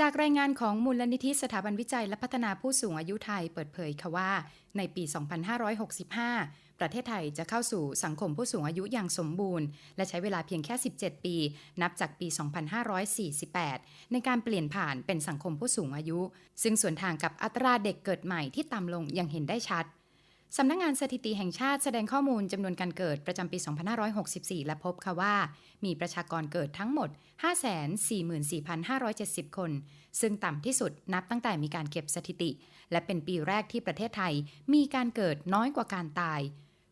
จากรายงานของมูลนิธิสถาบันวิจัยและพัฒนาผู้สูงอายุไทยเปิดเผยค่ะว่า ในปี 2565 ประเทศไทยจะเข้าสู่สังคมผู้สูงอายุอย่างสมบูรณ์ และใช้เวลาเพียงแค่ 17 ปี นับจากปี 2548 ในการเปลี่ยนผ่านเป็นสังคมผู้สูงอายุ ซึ่งส่วนทางกับอัตราเด็กเกิดใหม่ที่ต่ำลงย่างเห็นได้ชัด สำนักงงานสถิติแห่งชาติแสดงข้อมูลจำนวนการเกิดประจำปี 2564 และพบค่ะว่า มีประชากรเกิดทั้งหมด 544,570 คน ซึ่งต่ำที่สุดนับตั้งแต่มีการเก็บสถิติ และเป็นปีแรกที่ประเทศไทย มีการเกิดน้อยกว่าการตาย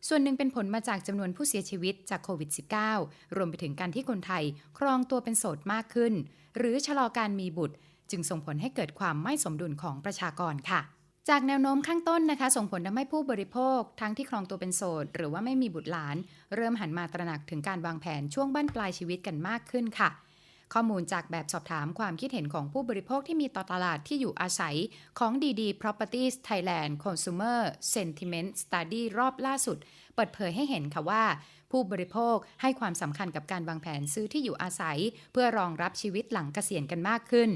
ส่วนหนึ่งเป็นผลมาจากจำนวนผู้เสียชีวิตจากโควิด -19 รวมไปถึงการที่คนไทยครองตัวเป็นโสดมากขึ้น หรือชะลอการมีบุตร จึงส่งผลให้เกิดความไม่สมดุลของประชากรค่ะ จากแนวโน้มข้างต้นนะคะ ส่งผลทำให้ผู้บริโภค ทั้งที่ครองตัวเป็นโสด หรือว่าไม่มีบุตรหลาน เริ่มหันมาตระหนักถึงการวางแผนช่วงบั้นปลายชีวิตกันมากขึ้นค่ะ ข้อมูลจากแบบสอบถามความคิดเห็นของผู้บริโภคที่มีต่อตลาดที่อยู่อาศัยของ DD Properties Thailand Consumer Sentiment Study รอบล่าสุด เปิดเผยให้เห็นค่ะว่า ผู้บริโภคให้ความสำคัญกับการวางแผนซื้อที่อยู่อาศัย เพื่อรองรับชีวิตหลังเกษียณกันมากขึ้น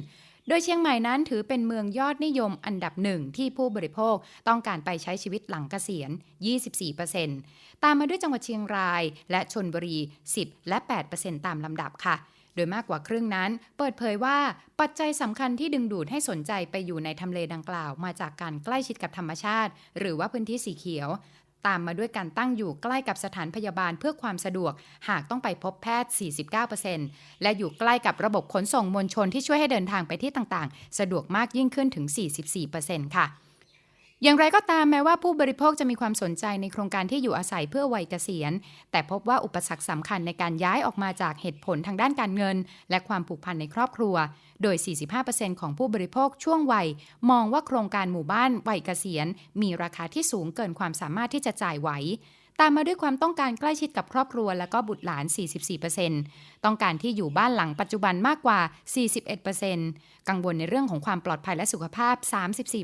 โดยเชียงใหม่นั้นถือเป็นเมืองยอดนิยมอันดับหนึ่งที่ผู้บริโภคต้องการไปใช้ชีวิตหลังเกษียณ 24%ตามมาด้วยจังหวัดเชียงราย และชนบุรี 10 และ 8%ตามลำดับค่ะโดยมากกว่าครึ่งนั้น เปิดเผยว่าปัจจัยสำคัญที่ดึงดูดให้สนใจไปอยู่ในทำเลดังกล่าว มาจากการใกล้ชิดกับธรรมชาติ หรือว่าพื้นที่สีเขียว ตามมาด้วยการตั้งอยู่ใกล้กับสถานพยาบาลเพื่อความสะดวก หากต้องไปพบแพทย์ 49%และอยู่ใกล้กับระบบขนส่งมวลชนที่ช่วยให้เดินทางไปที่ต่างๆ สะดวกมากยิ่งขึ้นถึง 44%ค่ะ อย่างไรก็ตามแม้ว่าผู้บริโภคจะมีความสนใจในโครงการที่อยู่อาศัยเพื่อวัยเกษียณ แต่พบว่าอุปสรรคสำคัญในการย้ายออกมาจากเหตุผลทางด้านการเงิน และความผูกพันในครอบครัว โดย 45%ของผู้บริโภคช่วงวัย มองว่าโครงการหมู่บ้านวัยเกษียณ มีราคาที่สูงเกินความสามารถที่จะจ่ายไหว ตามมาด้วยความต้องการใกล้ชิดกับครอบครัวและก็บุตรหลาน 44%ต้องการที่อยู่บ้านหลังปัจจุบันมากกว่า 41%กังวลในเรื่องของความปลอดภัยและสุขภาพ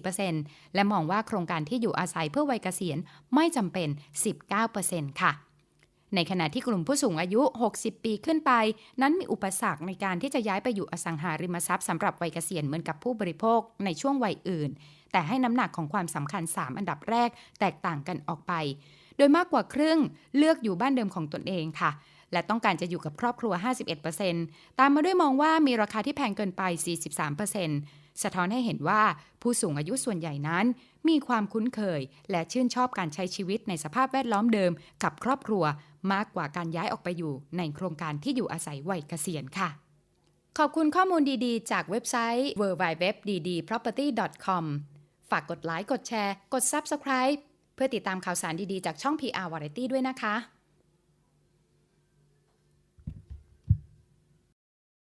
34%และมองว่าโครงการที่อยู่อาศัยเพื่อวัยเกษียณไม่จำเป็น 19%ค่ะในขณะที่กลุ่มผู้สูงอายุ 60 ปีขึ้นไป นั้นมีอุปสรรคในการที่จะย้ายไปอยู่อสังหาริมทรัพย์สำหรับวัยเกษียณเหมือนกับผู้บริโภคในช่วงวัยอื่น แต่ให้น้ำหนักของความสำคัญ 3 อันดับแรกแตกต่างกันออกไป โดยมากกว่าครึ่งเลือกอยู่บ้านเดิมของตนเองค่ะ และต้องการจะอยู่กับครอบครัว 51%ตามมาด้วยมองว่ามีราคาที่แพงเกินไป 43%สะท้อนให้เห็นว่าผู้สูงอายุส่วนใหญ่นั้น มีความคุ้นเคย และชื่นชอบการใช้ชีวิตในสภาพแวดล้อมเดิม กับครอบครัว มากกว่าการย้ายออกไปอยู่ ในโครงการที่อยู่อาศัยวัยเกษียณค่ะขอบคุณข้อมูลดีๆ จากเว็บไซต์ www.ddproperty.com ฝากกดไลค์ กดแชร์ กด Subscribe เพื่อติดตามข่าวสารดีๆ จากช่อง PR Variety ด้วยนะคะ